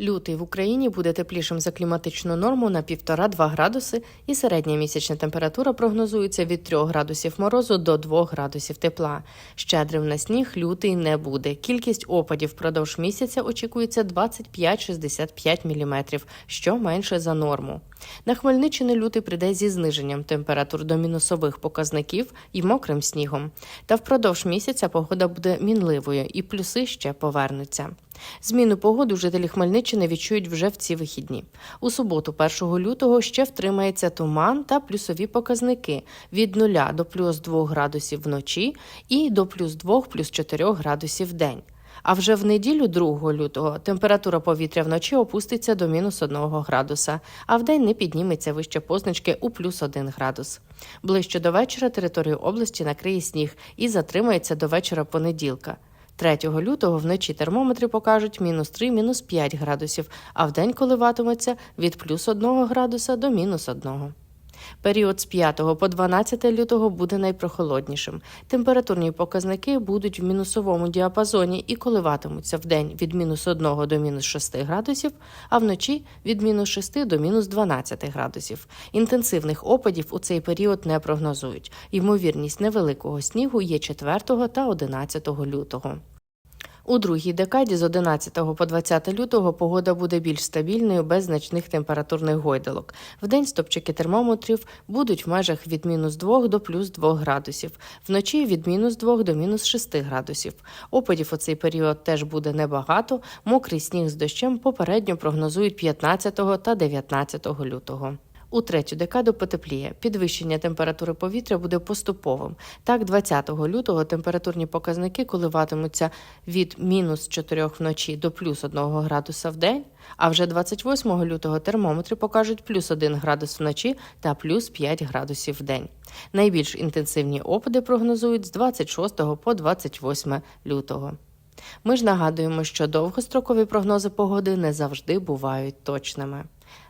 Лютий в Україні буде теплішим за кліматичну норму на 1,5-2 градуси, і середня місячна температура прогнозується від 3 градусів морозу до 2 градусів тепла. Щедрим на сніг лютий не буде. Кількість опадів впродовж місяця очікується 25-65 мм, що менше за норму. На Хмельниччини лютий прийде зі зниженням температур до мінусових показників і мокрим снігом. Та впродовж місяця погода буде мінливою, і плюси ще повернуться. Зміну погоди жителі Хмельниччини відчують вже в ці вихідні. У суботу, 1 лютого, ще втримається туман та плюсові показники від 0 до плюс 2 градусів вночі і до плюс 2 плюс 4 градусів в день. А вже в неділю, 2 лютого, температура повітря вночі опуститься до мінус 1 градуса, а вдень не підніметься вище позначки у плюс 1 градус. Ближче до вечора територію області накриє сніг і затримається до вечора понеділка. 3 лютого вночі термометри покажуть мінус 3, мінус 5 градусів, а вдень коливатиметься від плюс 1 градуса до мінус 1. Період з 5 по 12 лютого буде найпрохолоднішим. Температурні показники будуть в мінусовому діапазоні і коливатимуться вдень від мінус 1 до мінус 6 градусів, а вночі від мінус 6 до мінус 12 градусів. Інтенсивних опадів у цей період не прогнозують. Ймовірність невеликого снігу є 4 та 11 лютого. У другій декаді з 11 по 20 лютого погода буде більш стабільною без значних температурних гойдалок. Вдень стопчики термометрів будуть в межах від мінус 2 до плюс 2 градусів, вночі від мінус 2 до мінус 6 градусів. Опадів у цей період теж буде небагато. Мокрий сніг з дощем попередньо прогнозують 15 та 19 лютого. У третю декаду потепліє. Підвищення температури повітря буде поступовим. Так, 20 лютого температурні показники коливатимуться від мінус 4 вночі до плюс 1 градуса в день, а вже 28 лютого термометри покажуть плюс 1 градус вночі та плюс 5 градусів в день. Найбільш інтенсивні опади прогнозують з 26 по 28 лютого. Ми ж нагадуємо, що довгострокові прогнози погоди не завжди бувають точними.